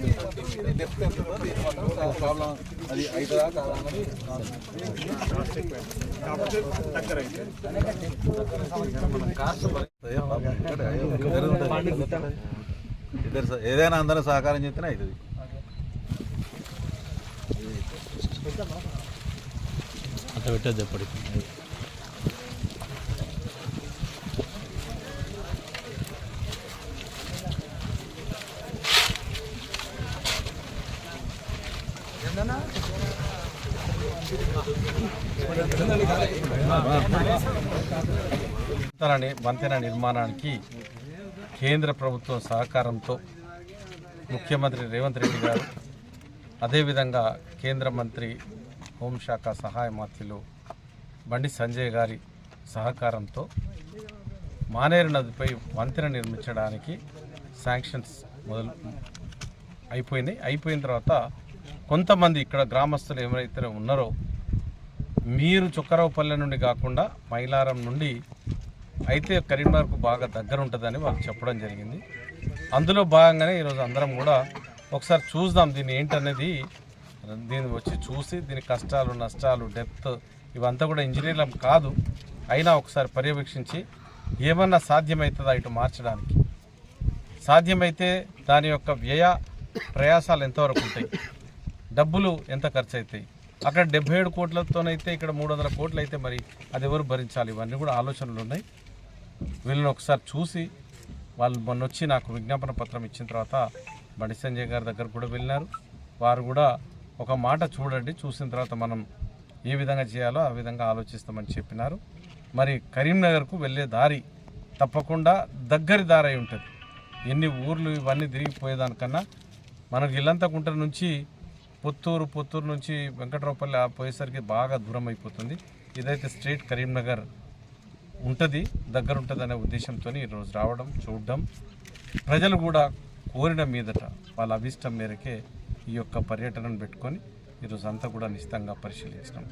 ఇది ఇది డెప్త్ ఎంత దీని మాత్రం ప్రాబ్లం అది అవుతుందా కాదా ఇద్దరు ఏదైనా అందరూ సహకారం చేస్తేనే అవుతుంది. అట్లా పెట్టేది ఎప్పటికి. వంతెన నిర్మాణానికి కేంద్ర ప్రభుత్వం సహకారంతో ముఖ్యమంత్రి రేవంత్ రెడ్డి గారు అదేవిధంగా కేంద్ర మంత్రి హోంశాఖ సహాయ మంత్రులు బండి సంజయ్ గారి సహకారంతో మానేరు నదిపై వంతెన నిర్మించడానికి శాంక్షన్స్ మొదలు అయిపోయినాయి. అయిపోయిన తర్వాత కొంతమంది ఇక్కడ గ్రామస్తులు ఎవరైతే ఉన్నారో మీరు చుక్కరావుపల్లె నుండి కాకుండా మైలారం నుండి అయితే కరీంనగర్కు బాగా దగ్గర ఉంటుందని మాకు చెప్పడం జరిగింది. అందులో భాగంగానే ఈరోజు అందరం కూడా ఒకసారి చూద్దాం దీన్ని ఏంటనేది దీన్ని వచ్చి చూసి దీని కష్టాలు నష్టాలు డెప్త్ ఇవంతా కూడా ఇంజనీర్లం కాదు అయినా ఒకసారి పర్యవేక్షించి ఏమన్నా సాధ్యమవుతుందా ఇటు మార్చడానికి? సాధ్యమైతే దాని యొక్క వ్యయ ప్రయాసాలు ఎంతవరకు ఉంటాయి? డబ్బులు ఎంత ఖర్చు అవుతాయి అక్కడ డెబ్బై ఏడు కోట్లతోనైతే ఇక్కడ మూడు వందల కోట్లు అయితే మరి అది ఎవరు భరించాలి? ఇవన్నీ కూడా ఆలోచనలు ఉన్నాయి. వీళ్ళని ఒకసారి చూసి వాళ్ళు మొన్న వచ్చి నాకు విజ్ఞాపన పత్రం ఇచ్చిన తర్వాత బండి సంజయ్ గారి దగ్గర కూడా వెళ్ళినారు. వారు కూడా ఒక మాట చూడండి చూసిన తర్వాత మనం ఏ విధంగా చేయాలో ఆ విధంగా ఆలోచిస్తామని చెప్పినారు. మరి కరీంనగర్కు వెళ్ళే దారి తప్పకుండా దగ్గరి దారి అయి ఉంటుంది. ఎన్ని ఊర్లు ఇవన్నీ తిరిగిపోయేదానికన్నా మనకు ఇల్లంతకుంట నుంచి పుత్తూరు పుత్తూరు నుంచి వెంకటరావుపల్లి ఆ పోయేసరికి బాగా దూరం అయిపోతుంది. ఇదైతే స్ట్రీట్ కరీంనగర్ ఉంటుంది దగ్గర ఉంటుంది అనే ఉద్దేశంతో ఈరోజు రావడం చూడడం. ప్రజలు కూడా కోరిన మీదట వాళ్ళ అభిష్టం మేరకే ఈ యొక్క పర్యటనను పెట్టుకొని ఈరోజు అంతా కూడా నిశ్చితంగా పరిశీలించడం.